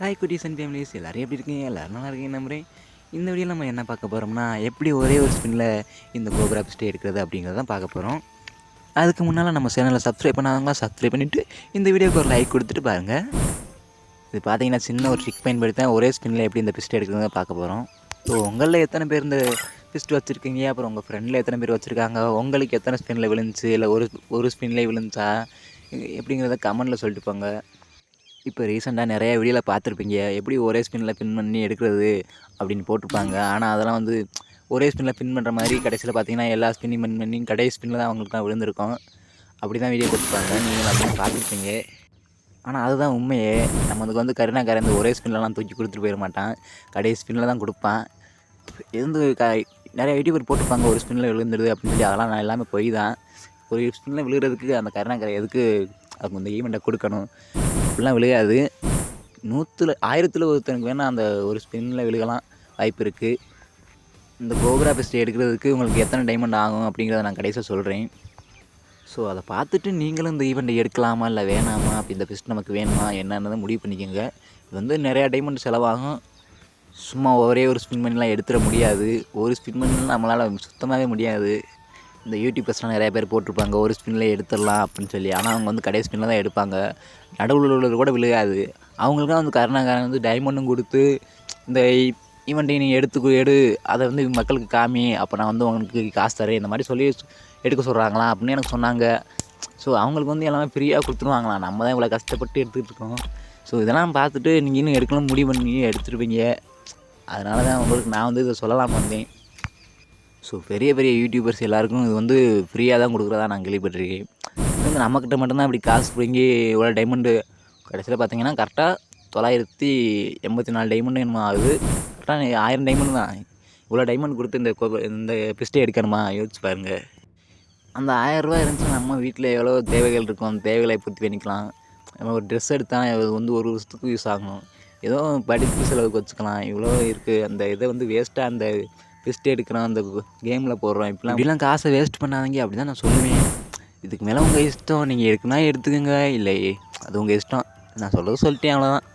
Hi குட்டீஸ் and families எல்லோரும் எப்படி இருக்கீங்க? எல்லோரும் நல்லா இருக்கீங்க நம்புறேன். இந்த வீடியோ நம்ம என்ன பார்க்க போகிறோம்னா எப்படி ஒரே ஒரு ஸ்பின்னில் இந்த கோபுரா பிஸ்டே எடுக்கிறது அப்படிங்கிறத தான் பார்க்க போகிறோம் அதுக்கு முன்னால் நம்ம சேனலை சப்ஸ்கிரைப் பண்ணாதவங்களாம் சப்ஸ்கிரைப் பண்ணிவிட்டு இந்த வீடியோக்கு ஒரு லைக் கொடுத்துட்டு பாருங்கள் இது பார்த்தீங்கன்னா சின்ன ஒரு ட்ரிக் பயன்படுத்தி தான் ஒரே ஸ்பின்னில் எப்படி இந்த பிஸ்ட் எடுக்கிறத பார்க்க போகிறோம் ஸோ உங்களில் எத்தனை பேர் இந்த பிஸ்ட் வச்சுருக்கீங்க? அப்புறம் உங்கள் ஃப்ரெண்டில் எத்தனை பேர் வச்சுருக்காங்க? உங்களுக்கு எத்தனை ஸ்பின்னில் விழுந்துச்சு? இல்லை ஒரு ஒரு ஸ்பின்லேயே விழுந்துச்சா? எப்படிங்கிறத கமெண்டில் சொல்லிட்டு போங்க. இப்போ ரீசெண்டாக நிறைய வீடியோவில் பார்த்துருப்பீங்க. எப்படி ஒரே ஸ்பின்னில் பின் பண்ணி எடுக்கிறது அப்படின்னு போட்டிருப்பாங்க. ஆனால் அதெல்லாம் வந்து ஒரே ஸ்பின்னில் பின் பண்ணுற மாதிரி கடைசியில் பார்த்தீங்கன்னா எல்லா ஸ்பின்னிங் பின் பண்ணி கடைசி ஸ்பின்னில் தான் அவங்களுக்கு தான் விழுந்திருக்கும். அப்படி தான் வீடியோ கொடுத்துருப்பாங்க நீங்கள் அப்படி பார்த்துருப்பீங்க. ஆனால் அதுதான் உண்மையே. நமக்கு வந்து கருணாக்காரன் இந்த ஒரே ஸ்பின்லலாம் தூக்கி கொடுத்துட்டு போயிட மாட்டான். கடைசி ஸ்பின்னில் தான் கொடுப்பான். இருந்து க நிறைய யூடியூபர் போட்டிருப்பாங்க. ஒரு ஸ்பின்னில் விழுந்துடுது அப்படின்னு சொல்லி அதெல்லாம் நான் எல்லாமே போய் தான். ஒரு ஸ்பின்னில் விழுகிறதுக்கு அந்த கருணாக்கரை எதுக்கு அவங்க இந்த ஈவெண்ட்டை கொடுக்கணும். அப்படிலாம் விழுகாது நூற்றில் ஆயிரத்தில் ஒருத்தனுக்கு வேணால் அந்த ஒரு ஸ்பின்னில் விழுகலாம் வாய்ப்பு இருக்குது இந்த கோபுரா பெஸ்ட் எடுக்கிறதுக்கு உங்களுக்கு எத்தனை டைமண்ட் ஆகும் அப்படிங்கிறத நான் கடைசியாக சொல்கிறேன் ஸோ அதை பார்த்துட்டு நீங்களும் இந்த ஈவெண்ட்டை எடுக்கலாமா இல்லை வேணாமா? அப்படி இந்த பெஸ்ட் நமக்கு வேணுமா? என்னென்னதை முடிவு பண்ணிக்கோங்க. இது வந்து நிறையா டைமண்ட் செலவாகும். சும்மா ஒரே ஒரு ஸ்பின் பண்ணிலாம் எடுத்துட முடியாது. ஒரு ஸ்பின் பண்ணலாம் நம்மளால் சுத்தமாகவே முடியாது. இந்த யூடியூபர்ஸ்லாம் நிறைய பேர் போட்டிருப்பாங்க. ஒரு ஸ்பின்லேயே எடுத்துடலாம் அப்படின்னு சொல்லி. ஆனால் அவங்க வந்து கடைசி ஸ்பின்னில் தான் எடுப்பாங்க. நடுவில் உள்ளது கூட விழுகாது. அவங்களுக்குலாம் வந்து கருணாகாரன் வந்து டைமண்டும் கொடுத்து இந்த ஈவெண்ட்டை நீ எடுத்து எடு. அதை வந்து மக்களுக்கு காமி. அப்போ நான் வந்து உங்களுக்கு காசு தரேன். இந்த மாதிரி சொல்லி எடுக்க சொல்கிறாங்களா அப்படின்னு எனக்கு சொன்னாங்க. ஸோ அவங்களுக்கு வந்து எல்லாமே ஃப்ரீயாக கொடுத்துருவாங்களாம் நம்ம தான் இவ்வளோ கஷ்டப்பட்டு எடுத்துகிட்டு இருக்கோம். ஸோ இதெல்லாம் பார்த்துட்டு நீங்கள் இன்னும் எடுக்கலாம் முடிவு பண்ணி எடுத்துருப்பீங்க அதனால தான் உங்களுக்கு நான் வந்து இதை சொல்லலாம் வந்தேன். ஸோ பெரிய பெரிய யூடியூபர்ஸ் எல்லாருக்கும் இது வந்து ஃப்ரீயாக தான் கொடுக்குறதா நான் கேள்விப்பட்டிருக்கேன். வந்து நம்மக்கிட்ட மட்டும்தான் இப்படி காசு பிடுங்கி இவ்வளோ டைமண்டு கடைசியில் பார்த்தீங்கன்னா கரெக்டாக தொள்ளாயிரத்தி எண்பத்தி நாலு டைமண்டு என்னமோ ஆகுது. கரெக்டாக ஆயிரம் டைமண்டு தான். இவ்வளோ டைமண்ட் கொடுத்து இந்த கோப இந்த பிஸ்டே எடுக்கணுமா? யோசிச்சு பாருங்கள் அந்த ஆயிரரூபா இருந்துச்சுன்னா நம்ம வீட்டில் எவ்வளோ தேவைகள் இருக்கும்? அந்த தேவைகளை பூர்த்தி பண்ணிக்கலாம். நம்ம ஒரு ட்ரெஸ் எடுத்தால் அது வந்து ஒரு வருஷத்துக்கு யூஸ் ஆகும். ஏதோ படிப்பு செலவுக்கு வச்சுக்கலாம். இவ்வளோ இருக்குது அந்த இதை வந்து வேஸ்ட்டாக அந்த பிஸ்ட் எடுக்கிறான் அந்த கேமில் போடுறோம் இப்படிலாம். இப்படிலாம் காசை வேஸ்ட் பண்ணாதீங்க அப்படி தான் நான் சொல்லுவேன். இதுக்கு மேலே உங்கள் இஷ்டம் நீங்கள் எடுக்கணும்னா எடுத்துக்கோங்க. இல்லை அது உங்கள் இஷ்டம். நான் சொல்கிறது சொல்லிட்டேன் அவ்வளோதான்